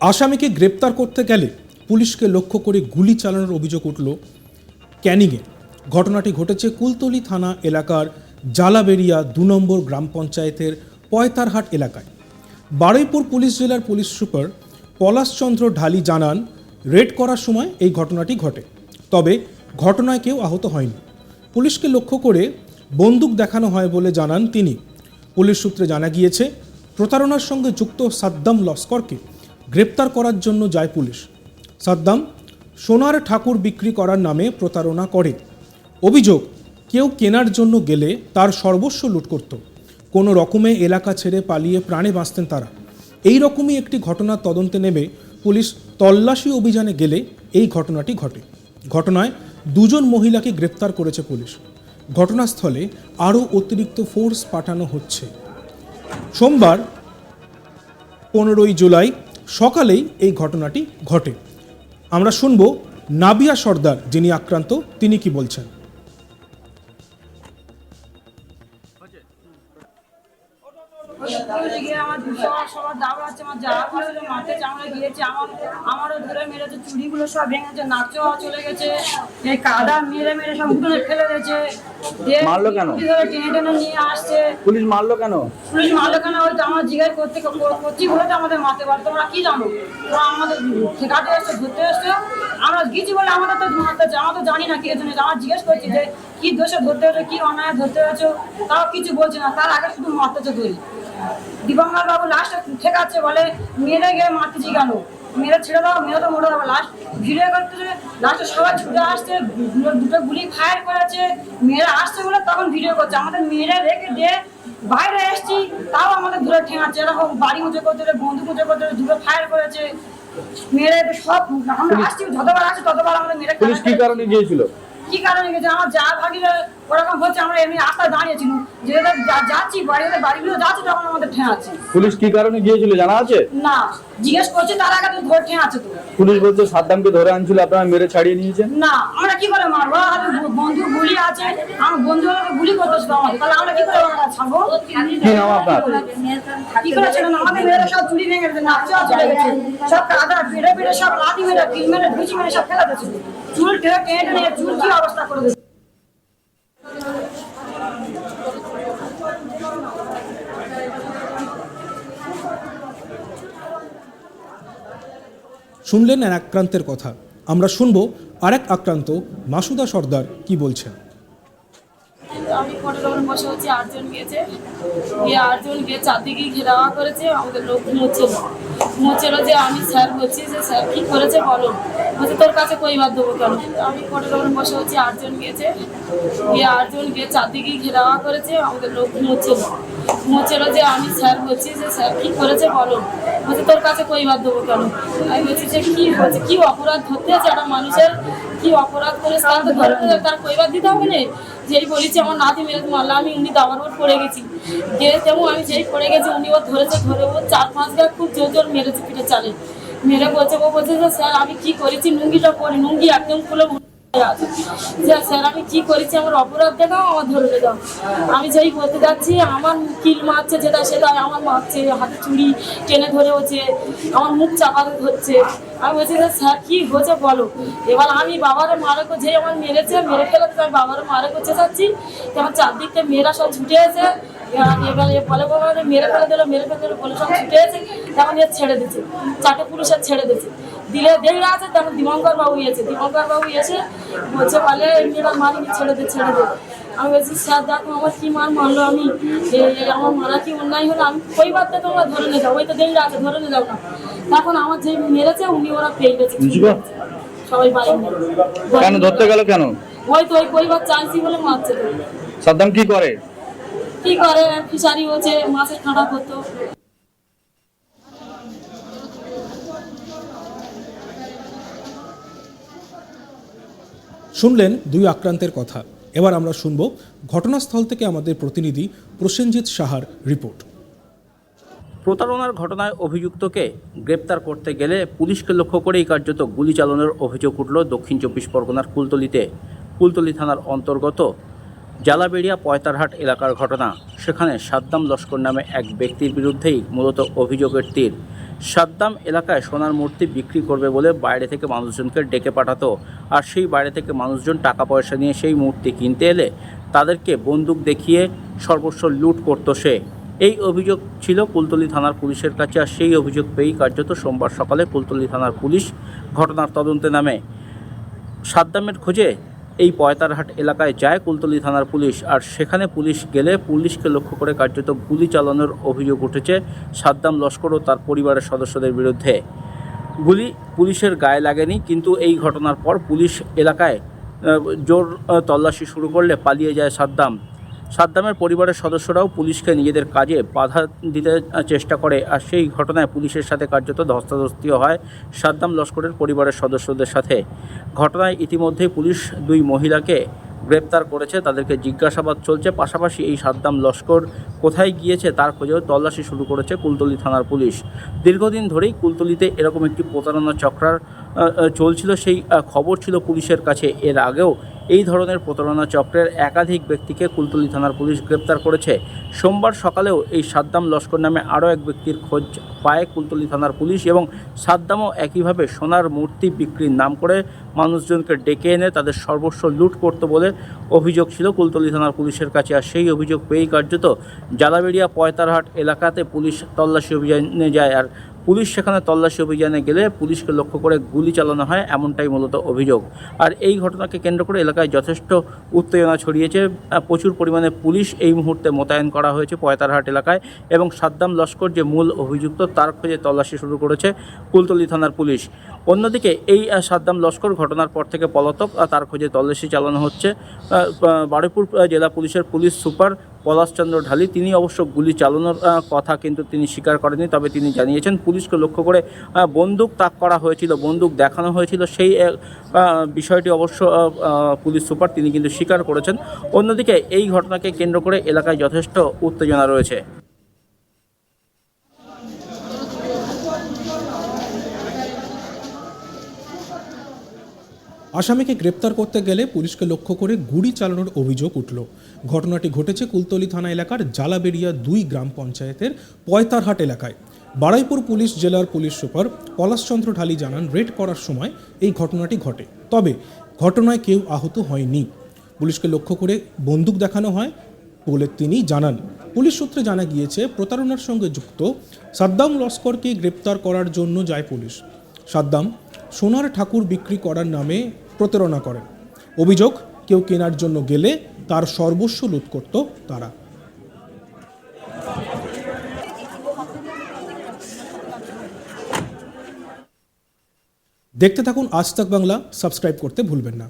আসামিকে গ্রেপ্তার করতে গেলে পুলিশকে লক্ষ্য করে গুলি চালানোর অভিযোগ উঠল ক্যানিংয়ে। ঘটনাটি ঘটেছে কুলতলি থানা এলাকার জালাবেরিয়া দু নম্বর গ্রাম পঞ্চায়েতের পয়তারহাট এলাকায়। বারুইপুর পুলিশ জেলার পুলিশ সুপার পলাশচন্দ্র ঢালি জানান, রেড করার সময় এই ঘটনাটি ঘটে, তবে ঘটনায় কেউ আহত হয়নি। পুলিশকে লক্ষ্য করে বন্দুক দেখানো হয় বলে জানান তিনি। পুলিশ সূত্রে জানা গিয়েছে, প্রতারণার সঙ্গে যুক্ত সাদ্দাম লস্করকে গ্রেপ্তার করার জন্য যায় পুলিশ। সাদ্দাম সোনার ঠাকুর বিক্রি করার নামে প্রতারণা করে। অভিযোগ, কেউ কেনার জন্য গেলে তার সর্বস্ব লুট করত। কোনো রকমে এলাকা ছেড়ে পালিয়ে প্রাণে বাঁচতেন তারা। এই রকমই একটি ঘটনার তদন্তে নেমে পুলিশ তল্লাশি অভিযানে গেলে এই ঘটনাটি ঘটে। ঘটনায় দুজন মহিলাকে গ্রেপ্তার করেছে পুলিশ। ঘটনাস্থলে আরও অতিরিক্ত ফোর্স পাঠানো হচ্ছে। সোমবার, পনেরোই জুলাই সকালেই এই ঘটনাটি ঘটে। আমরা শুনব নাবিয়া সর্দার যিনি আক্রান্ত তিনি কি বলছেন। ওখানে গিয়ে আমার দুশো সবার দাবড় আছে আমার যাওয়া পাশে মাঠে চামড়া গিয়েছে আমার আমারও ধরে মেরেছে চুড়িগুলো সব ভেঙেছে নাচও চলে গেছে এই কাদা মেরে মেরে সব উঠোনে ফেলে দিয়েছে। মারলো কেন? ধরে টেনে টেনে নিয়ে আসছে। পুলিশ মারলো কেন? পুলিশ মারলো কেন? হয়তো আমার জিজ্ঞাসা করতে করছি বলে তো আমাদের মারতে পারে তোমরা কি জানো? তোমরা আমাদের ঠেকাতে এসছো আমরা গিয়েছি বলে আমাদের তো মারতে আমরা তো জানি না কে জন্য। আমার জিজ্ঞেস করছি যে কি দোষে ধরতে হয়েছে কি অন্যায় ধরতে হয়েছে তাও কিছু বলছে না তার আগে শুধু মারতেছে ধরি দিবঙ্গর বাবু লাস্টে ঠেকাচ্ছে বলে মেরে গিয়ে মারতেছি কেন? মেরে ছেড়ে দাও মেরে তো মরে যাব লাস্ট ভিডিও করতেছে লাস্টে সবাই ছুটে আসছে দুটো গুলি ফায়ার করেছে মেয়েরা আসছে বলে তখন ভিডিও করছে। আমাদের মেয়েরা রেখে দিয়ে বাইরে এসছি তাও আমাদের দূরে ঠেঙাচ্ছে। এরকম বাড়ি উঁচু করতে বন্ধু উঁচু করতে দুটো ফায়ার করেছে। মেয়েরা সব আমরা আসছি যতবার আসছি ততবার আমাদের মেয়েরা কি কারণে গিয়েছিল? কি কারণে গেছে আমার যা ভাগিলে ওরকম হচ্ছে আমরা এমনি আস্তায় দাঁড়িয়েছিলাম যেহেতু যাচ্ছি বাড়িতে বাড়িগুলো যাচ্ছি তখন আমাদের পুলিশ কি কারণে গিয়েছিল জানা আছে না জিজ্ঞেস করছি তার আগে তো ধরে ঠেঙাচ্ছে তো পুলিশ বলছে সাদ্দামকে ধরে আনছিল আপনারা মেরে ছাড়িয়ে নিয়েছেন না আমরা কি করে মারবো হাতে বু- বন্ধুর গুলি আছে আমার বন্ধু আমাকে গুলি করতেছে তাহলে আমরা কি করে ছাড়বো কি নাম আপনার কি করে ছিল না আমাদের মেয়েরা সব চুরি ভেঙে গেছে চলে গেছে সব কাদা পেড়ে পেড়ে সব লাঠি মেরে কিল মেরে মেরে সব ফেলে দিয়েছে চুল টেনে টেনে চুল কি অবস্থা করে দিয়েছে শুনলেন এক আক্রান্তের কথা। আমরা শুনব আরেক আক্রান্ত মাসুদা সর্দার কি বলছেন। আমি ফটোগ্রাফার বসে হচ্ছে আটজন গিয়েছে গিয়ে আটজন গিয়ে চারদিকে ঘেরাওয়া করেছে, আমাদের লোক ঘুমোচ্ছিল ঘুমোচ্ছিল যে আমি স্যার বলছি যে, স্যার, কি করেছে বলো? বলছে, তোর কাছে কইবার দেবো কেন? আমি ফটোগ্রাফার বসে হচ্ছে আটজন গিয়েছে গিয়ে আটজন গিয়ে চারদিকেই ঘেরাওয়া করেছে, আমাদের লোক ঘুমোচ্ছিল ঘুমোচ্ছিল যে আমি স্যার বলছি যে, স্যার, কি করেছে বলো? বলছে, তোর কাছে কইবার দেবো কেন? আমি বলছি যে, কি হয়েছে? কি অপরাধ ধরতে আছে একটা মানুষের কি অপরাধ করে তার তো ধরতে তার কইবার দিতে হবে না। যেই বলেছি, আমার নাতি মেরে মারলে আমি উনি দাবার ওর পড়ে গেছি গিয়ে তেমন আমি যেই পড়ে গেছি, উনি ওর ধরেছে, ধরে ও চার পাঁচ গা খুব জোর জোর মেরেছে পিঠে চালে মেরে বলছে, ও বলছে স্যার, আমি কি করেছি নুঙ্গিটা পরে নুঙ্গি একদম খুলে। যে, স্যার, আমি কি করেছি? আমার অপরাধ দেখাও, আমার ধরে দাও। আমি যেই বলতে যাচ্ছি, আমার কিল মারছে যেটা, সেটা আমার মারছে, হাতে চুড়ি টেনে ধরে হচ্ছে আমার মুখ চাপাতে ধরছে। আমি বলছি যে স্যার, কি হয়েছে বলো? এবার আমি বাবার মারে যে আমার মেরেছে, মেরে ফেলেছে আমি বাবার মারে করতে চাচ্ছি তখন চারদিকটা মেয়েরা সব ছুটে এসে এবার বলে রে মেরে ফেলে দিল, মেরে ফেলে দিল, বলে সব ছুটে এসে তখন ছেড়ে দিচ্ছে। চারটে পুরুষের ছেড়ে দিচ্ছে। দিলে দেরি আছে তখন দীপঙ্কর বাবু এসে দীপঙ্কর বাবু এসে বলছে বলে মেয়েরা মারিনি ছেড়ে দে ছেড়ে দে। আমি বলছি স্যার দেখো আমার কি মার মারলো আমি। আমার মারা কি অন্যায় হলো? আমি কই বাদতে তোমরা ধরে নিয়ে যাও ওই তো দেরি আছে ধরে নিয়ে যাও না। তখন আমার যে মেরেছে উনি ওরা পেয়ে গেছে সবাই বাইরে কেন ধরতে গেল কেন? ওই তো ওই পরিবার চাইছি বলে মারছে। সাদ্দাম কি করে? কি করে? ফিশারি হচ্ছে মাছের কাঁটা করতো। শুনলেন দুই আক্রান্তের কথা। এবার আমরা শুনব ঘটনাস্থল থেকে আমাদের প্রতিনিধি প্রসেনজিৎ সাহার রিপোর্ট। প্রতারণার ঘটনায় অভিযুক্তকে গ্রেপ্তার করতে গেলে পুলিশকে লক্ষ্য করেই কার্যত গুলি চালানোর অভিযোগ উঠল দক্ষিণ চব্বিশ পরগনার কুলতলিতে। কুলতলি থানার অন্তর্গত জালাবেড়িয়া পয়তারহাট এলাকার ঘটনা। সেখানে সাদ্দাম লস্কর নামে এক ব্যক্তির বিরুদ্ধেই মূলত অভিযোগের তীর। সাদ্দাম এলাকায় সোনার মূর্তি বিক্রি করবে বলে বাইরে থেকে মানুষজনকে ডেকে পাঠাতো। আর সেই বাইরে থেকে মানুষজন টাকা পয়সা নিয়ে সেই মূর্তি কিনতে এলে তাদেরকে বন্দুক দেখিয়ে সর্বস্ব লুট করতো সে। এই অভিযোগ ছিল কুলতলি থানার পুলিশের কাছে, আর সেই অভিযোগ পেয়েই কার্যত সোমবার সকালে কুলতলি থানার পুলিশ ঘটনার তদন্তে নামে। সাদ্দামের খোঁজে এই পয়তারহাট এলাকায় যায় কুলতলি থানার পুলিশ আর সেখানে পুলিশ গেলে পুলিশকে লক্ষ্য করে কার্যত গুলি চালানোর অভিযোগ উঠেছে সাদ্দাম লস্কর ও তার পরিবারের সদস্যদের বিরুদ্ধে। গুলি পুলিশের গায়ে লাগেনি, কিন্তু এই ঘটনার পর পুলিশ এলাকায় জোর তল্লাশি শুরু করলে পালিয়ে যায় সাদ্দাম। সাদ্দামের পরিবারের সদস্যরাও পুলিশকে নিজেদের কাজে বাধা দিতে চেষ্টা করে আর সেই ঘটনায় পুলিশের সাথে কার্যত ধস্তাধস্তিও হয় সাদ্দাম লস্করের পরিবারের সদস্যদের সাথে। ঘটনায় ইতিমধ্যেই পুলিশ দুই মহিলাকে গ্রেপ্তার করেছে, তাদেরকে জিজ্ঞাসাবাদ চলছে। পাশাপাশি এই সাদ্দাম লস্কর কোথায় গিয়েছে তার খোঁজেও তল্লাশি শুরু করেছে কুলতলি থানার পুলিশ। দীর্ঘদিন ধরেই কুলতলিতে এরকম একটি প্রতারণা চক্রার চলছিল। সেই খবর ছিল পুলিশের কাছে। এর আগেও এই ধরনের প্রতারণা চক্রের একাধিক ব্যক্তিকে কুলতলি থানার পুলিশ গ্রেপ্তার করেছে। সোমবার সকালেও এই সাদ্দাম লস্কর নামে আরও এক ব্যক্তির খোঁজ পায় কুলতলি থানার পুলিশ এবং সাদ্দামও একইভাবে সোনার মূর্তি বিক্রির নাম করে মানুষজনকে ডেকে এনে তাদের সর্বস্ব লুট করত বলে অভিযোগ ছিল কুলতলি থানার পুলিশের কাছে। আর সেই অভিযোগ পেয়েই কার্যত জালাবেড়িয়া পয়তারহাট এলাকাতে পুলিশ তল্লাশি অভিযানে যায়। আর পুলিশ সেখানে তল্লাশি অভিযানে গেলে পুলিশকে লক্ষ্য করে গুলি চালানো হয়, এমনটাই মূলত অভিযোগ। আর এই ঘটনাকে কেন্দ্র করে এলাকায় যথেষ্ট উত্তেজনা ছড়িয়েছে। প্রচুর পরিমাণে পুলিশ এই মুহূর্তে মোতায়েন করা হয়েছে পয়তারহাট এলাকায় এবং সাদ্দাম লস্কর যে মূল অভিযুক্ত, তার খোঁজে তল্লাশি শুরু করেছে কুলতলি থানার পুলিশ। অন্যদিকে এই সাদ্দাম লস্কর ঘটনার পর থেকে পলাতক তার খোঁজে তল্লাশি চালানো হচ্ছে। বারুইপুর জেলা পুলিশের পুলিশ সুপার পলাশচন্দ্র ঢালি, তিনি অবশ্য গুলি চালানোর কথা কিন্তু তিনি স্বীকার করেননি, তবে তিনি জানিয়েছেন পুলিশকে লক্ষ্য করে বন্দুক তাক করা হয়েছিল, বন্দুক দেখানো হয়েছিল, সেই বিষয়টি অবশ্য পুলিশ সুপার তিনি কিন্তু স্বীকার করেছেন। অন্যদিকে এই ঘটনাকে কেন্দ্র করে এলাকায় যথেষ্ট উত্তেজনা রয়েছে। আসামিকে গ্রেপ্তার করতে গেলে পুলিশকে লক্ষ্য করে গুলি চালানোর অভিযোগ উঠল। ঘটনাটি ঘটেছে কুলতলি থানা এলাকার জালাবেরিয়া দুই গ্রাম পঞ্চায়েতের পয়তারহাট এলাকায়। বারাইপুর পুলিশ জেলার পুলিশ সুপার পলাশচন্দ্র ঢালি জানান, রেড করার সময় এই ঘটনাটি ঘটে। তবে ঘটনায় কেউ আহত হয়নি। পুলিশকে লক্ষ্য করে বন্দুক দেখানো হয় বলে তিনি জানান। পুলিশ সূত্রে জানা গিয়েছে, প্রতারণার সঙ্গে যুক্ত সাদ্দাম লস্করকে গ্রেপ্তার করার জন্য যায় পুলিশ। সাদ্দাম, সোনার ঠাকুর বিক্রি করার নামে প্রতারণা করেন। অভিযোগ, কেউ কেনার জন্য গেলে তার সর্বস্ব লুট করত তারা। দেখতে থাকুন আজ তাক বাংলা, সাবস্ক্রাইব করতে ভুলবেন না।